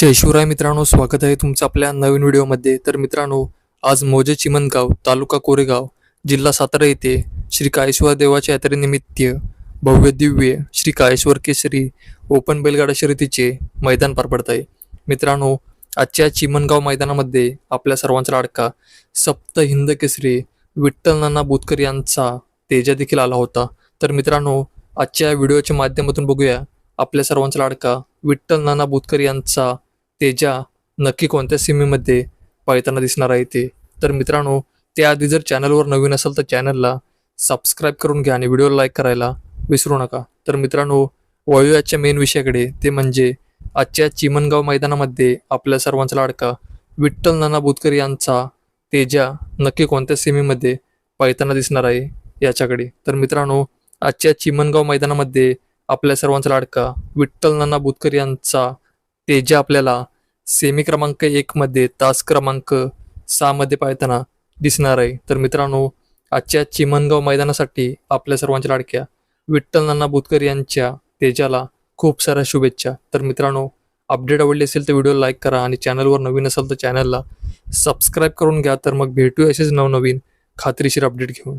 जय शिवराय मित्रांनो स्वागत आहे तुमचं आपल्या नवीन व्हिडिओमध्ये. तर मित्रांनो आज मोजे चिमणगाव तालुका कोरेगाव जिल्हा सातारा येथे श्री काळेश्वर देवाच्या यात्रेनिमित्त भव्य दिव्य श्री काळेश्वर केसरी ओपन बैलगाडा शर्यतीचे मैदान पार पडत आहे. मित्रांनो आजच्या चिमणगाव मैदानामध्ये आपल्या सर्वांचा लाडका सप्त हिंद केसरी विठ्ठल नाना बोतकर यांचा तेजा देखील आला होता. तर मित्रांनो आजच्या व्हिडिओच्या माध्यमातून बघूया आपल्या सर्वांचा लाडका विठ्ठल नाना बोतकर यांचा तेजा नक्की कोणत्या सीमेमध्ये पळताना दिसणार आहे ते. तर मित्रांनो त्याआधी जर चॅनलवर नवीन असेल तर चॅनलला सबस्क्राईब करून घ्या आणि व्हिडिओला लाईक करायला विसरू नका. तर मित्रांनो वळूयाच्या मेन विषयाकडे ते म्हणजे आजच्या चिमणगाव मैदानामध्ये आपल्या सर्वांचा लाडका विठ्ठल नाना बोतकर यांचा तेजा नक्की कोणत्या सीमेमध्ये पळताना दिसणार आहे याच्याकडे. तर मित्रांनो आजच्या चिमणगाव मैदानामध्ये आपल्या सर्वांचा लाडका विठ्ठल नाना बुतकर यांचा तेजा आपल्याला सेमी क्रमांक एकमध्ये तास क्रमांक सहामध्ये पाळताना दिसणार आहे. तर मित्रांनो आजच्या चिमनगाव मैदानासाठी आपल्या सर्वांच्या लाडक्या विठ्ठल नाना बुतकर यांच्या तेजाला खूप साऱ्या शुभेच्छा. तर मित्रांनो अपडेट आवडली असेल तर व्हिडिओ लाईक करा आणि चॅनलवर नवीन असेल तर चॅनलला सबस्क्राईब करून घ्या. तर मग भेटू असेच नवनवीन खात्रीशीर अपडेट घेऊन.